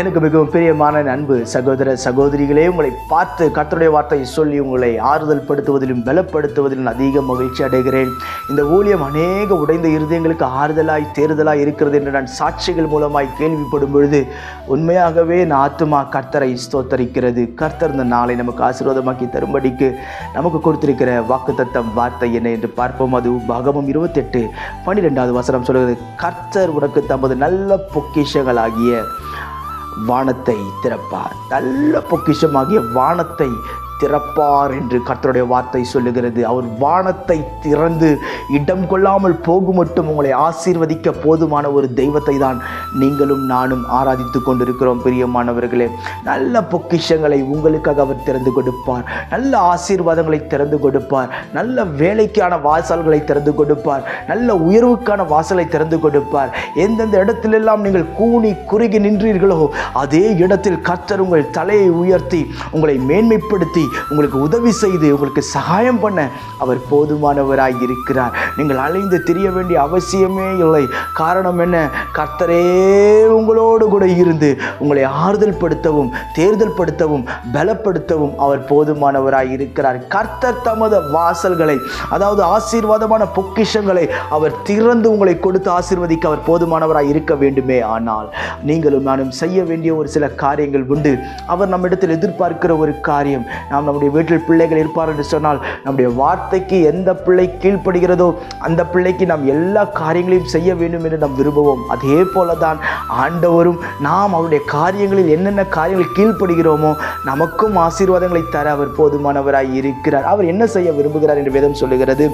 எனக்கு மிகவும் பிரியமான அன்பு சகோதர சகோதரிகளே உங்களை பார்த்து கத்தருடைய வார்த்தையை சொல்லி உங்களை ஆறுதல் படுத்துவதிலும் பலப்படுத்துவதிலும் அதிக மகிழ்ச்சி அடைகிறேன். இந்த ஊழியம் அநேக உடைந்த இருதயங்களுக்கு ஆறுதலாய் தேறுதலாய் இருக்கிறது என்று நான் சாட்சிகள் மூலமாய் கேள்விப்படும் பொழுது உண்மையாகவே நான் ஆத்துமா கர்த்தரை ஸ்தோத்தரிக்கிறது. கர்த்தர் இந்த நாளை நமக்கு ஆசீர்வாதமாக்கி தரும்படிக்கு நமக்கு கொடுத்திருக்கிற வாக்குத்தத்தம் வார்த்தை என்ன என்று பார்ப்போம். அது பாகமும் இருபத்தெட்டு பன்னிரெண்டாவது வசனம் சொல்கிறது கர்த்தர் உனக்கு தமது நல்ல பொக்கிஷங்களாகிய வானத்தை திறப்பார். நல்ல பொக்கிஷமாகிய வானத்தை திறப்பார் என்று கர்த்தருடைய வார்த்தை சொல்லுகிறது. அவர் வானத்தை திறந்து இடம் கொள்ளாமல் போகும் மட்டும் உங்களை ஆசீர்வதிக்க போதுமான ஒரு தெய்வத்தை தான் நீங்களும் நானும் ஆராதித்து கொண்டிருக்கிறோம் பிரியமானவர்களே. நல்ல பொக்கிஷங்களை உங்களுக்காக அவர் திறந்து கொடுப்பார். நல்ல ஆசீர்வாதங்களை திறந்து கொடுப்பார். நல்ல வேலைக்கான வாசல்களை திறந்து கொடுப்பார். நல்ல உயர்வுக்கான வாசலை திறந்து கொடுப்பார். எந்தெந்த இடத்திலெல்லாம் நீங்கள் கூனி குறுகி நின்றீர்களோ அதே இடத்தில் கர்த்தர் உங்கள் தலையை உயர்த்தி உங்களை மேன்மைப்படுத்தி உங்களுக்கு உதவி செய்து உங்களுக்கு சகாயம் பண்ண அவர் போதுமானவராய் இருக்கிறார். நீங்கள் அலைந்து தெரிய வேண்டிய அவசியமே இல்லை. காரணம் என்ன? கர்த்தரே உங்களோடு கூட இருந்து உங்களை ஆறுதல் படுத்தவும் தேர்தல் படுத்தவும் பலப்படுத்தவும் அவர் போதுமானவராய் இருக்கிறார். கர்த்தர் தமது வாசல்களை அதாவது ஆசீர்வாதமான பொக்கிஷங்களை அவர் திறந்து உங்களை கொடுத்து ஆசீர்வதிக்க அவர் போதுமானவராய் இருக்க வேண்டுமே ஆனால் நீங்களும் நானும் செய்ய வேண்டிய ஒரு சில காரியங்கள் உண்டு. அவர் நம்மிடத்தில் எதிர்பார்க்கிற ஒரு காரியம் நாம் நம்முடைய வீட்டில் பிள்ளைகள் இருப்பார் என்று சொன்னால் நம்முடைய வார்த்தைக்கு எந்த பிள்ளை கீழ்ப்படுகிறதோ அந்த பிள்ளைக்கு நாம் எல்லா காரியங்களையும் செய்ய வேண்டும் என்று நாம் விரும்புவோம். அதே போல தான் ஆண்டவரும் நாம் அவருடைய காரியங்களில் என்னென்ன காரியங்கள் கீழ்ப்படுகிறோமோ நமக்கும் ஆசீர்வாதங்களை தர அவர் போதுமானவராய் இருக்கிறார். அவர் என்ன செய்ய விரும்புகிறார் என்று வேதம் சொல்லுகிறது?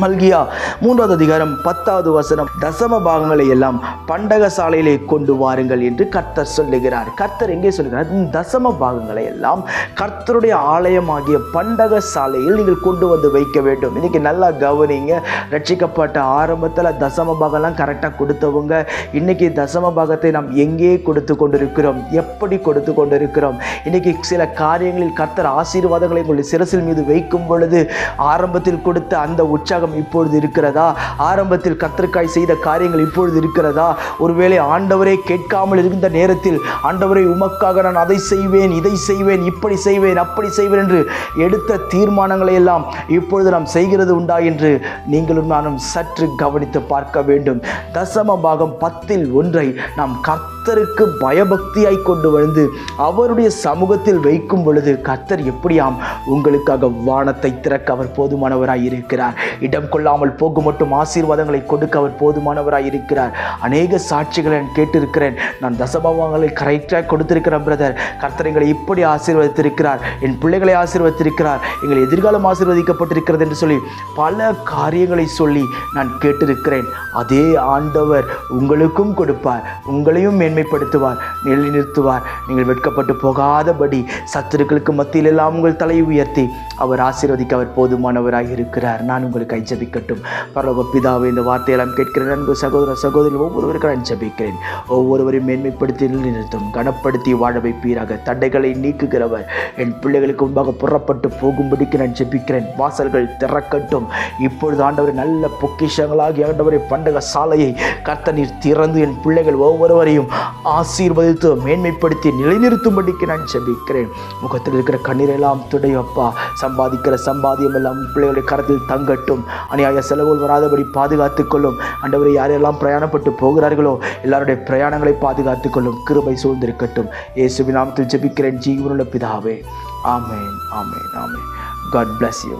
மல்கியா. மூன்றாவது அதிகாரம் பத்தாவது வசனம். தசம பாகங்களை எல்லாம் பண்டக சாலையிலே கொண்டு வாருங்கள் என்று கர்த்தர் சொல்லுகிறார். கர்த்தர் எங்கே சொல்லுகிறார்? "இந்த தசம பாகங்களை எல்லாம் கர்த்தருடைய ஆலயமாகிய பண்டக சாலையில் நீங்கள் கொண்டு வந்து வைக்க வேண்டும். இன்றைக்கி நல்லா கவனிங்க. ரட்சிக்கப்பட்ட ஆரம்பத்தில் தசம பாகம்லாம் கரெக்டாக கொடுத்தவங்க இன்றைக்கி தசம பாகத்தை நாம் எங்கே கொடுத்து கொண்டிருக்கிறோம்? எப்படி கொடுத்து கொண்டிருக்கிறோம்? இன்றைக்கி சில காரியங்களில் கர்த்தர் ஆசீர்வாதங்களை உங்களுடைய சிரசில் மீது வைக்கும் பொழுது ஆரம்பத்தில் கொடுத்த அந்த உற்சாகம் இப்பொழுது இருக்கிறதா? ஆரம்பத்தில் கர்த்தருக்காய் செய்த காரியங்கள் இப்பொழுது இருக்கிறதா? ஒருவேளை ஆண்டவரே கேட்காமல் இருந்த நேரத்தில் ஆண்டவரை உமக்காக நான் அதை செய்வேன் இதை செய்வேன் இப்படி செய்வேன் அப்படி செய்வேன் என்று எடுத்த தீர்மானங்களை எல்லாம் இப்பொழுது நாம் செய்கிறது உண்டா என்று நீங்களும் நானும் சற்று கவனித்து பார்க்க வேண்டும். தசம பாகம் பத்தில் ஒன்றை நாம் கர்த்தருக்கு பயபக்தியாய் கொண்டு வந்து அவருடைய சமூகத்தில் வைக்கும் பொழுது கர்த்தர் எப்படியாம் உங்களுக்காக வானத்தை திறக்க அவர் போதுமானவராய் இருக்கிறார். இடம் கொள்ளாமல் போக மட்டும் ஆசீர்வாதங்களை கொடுக்க அவர் போதுமானவராக இருக்கிறார். அநேக சாட்சிகளை நான் கேட்டிருக்கிறேன். நான் தசபாவங்களை கரெக்டாக கொடுத்திருக்கிறேன் பிரதர் கர்த்தரைகளை இப்படி ஆசீர்வதித்திருக்கிறார். என் பிள்ளைகளை ஆசீர்வதித்திருக்கிறார். எங்கள் எதிர்காலம் ஆசீர்வதிக்கப்பட்டிருக்கிறது என்று சொல்லி பல காரியங்களை சொல்லி நான் கேட்டிருக்கிறேன். அதே ஆண்டவர் உங்களுக்கும் கொடுப்பார். உங்களையும் மேன்மைப்படுத்துவார். நிலைநிறுத்துவார் நீங்கள் வெட்கப்பட்டு போகாதபடி சத்துருக்களுக்கு மத்தியில் எல்லாம் உங்கள் தலையை உயர்த்தி அவர் ஆசீர்வதிக்க அவர் போதுமானவராக இருக்கிறார். நான் உங்களுக்கு ஜபிக்கட்டும். பரலோக பிதாவை இந்த வார்த்தையெல்லாம் கேட்கிறேன் அன்பு சகோதர சகோதரி ஒவ்வொருவருக்கும் நான் ஜபிக்கிறேன். ஒவ்வொருவரையும் மேன்மைப்படுத்தி நிறுத்தும் கனப்படுத்தி வாழ வைப்பீராக. தடைகளை நீக்குகிறவர் என் பிள்ளைகளுக்கு முன்பாக புறப்பட்டு போகும்படிக்கு நான் ஜபிக்கிறேன். வாசல்கள் திறக்கட்டும். இப்பொழுது ஆண்டவர் நல்ல பொக்கிஷங்களாகி ஆண்டவரை பண்டக சாலையை கர்த்தநீர் திறந்து என் பிள்ளைகள் ஒவ்வொருவரையும் ஆசீர்வதித்து மேன்மைப்படுத்தி நிலைநிறுத்தும்படிக்கு நான் ஜெபிக்கிறேன். முகத்தில் இருக்கிற கண்ணீரெல்லாம் துடையப்பா சம்பாதிக்கிற சம்பாதியம் எல்லாம் பிள்ளைகளுடைய கரத்தில் தங்கட்டும். அநியாய செலவுகள் வராதபடி பாதுகாத்துக் கொள்ளும். அண்டவரை யாரெல்லாம் பிரயாணப்பட்டு போகிறார்களோ எல்லாருடைய பிரயாணங்களை பாதுகாத்துக் கொள்ளும் கிருபை சூழ்ந்திருக்கட்டும். இயேசுவின் நாமத்தில் ஜெபிக்கிறேன் ஜீவனுள்ள பிதாவே. ஆமேன் ஆமேன் ஆமேன். God bless you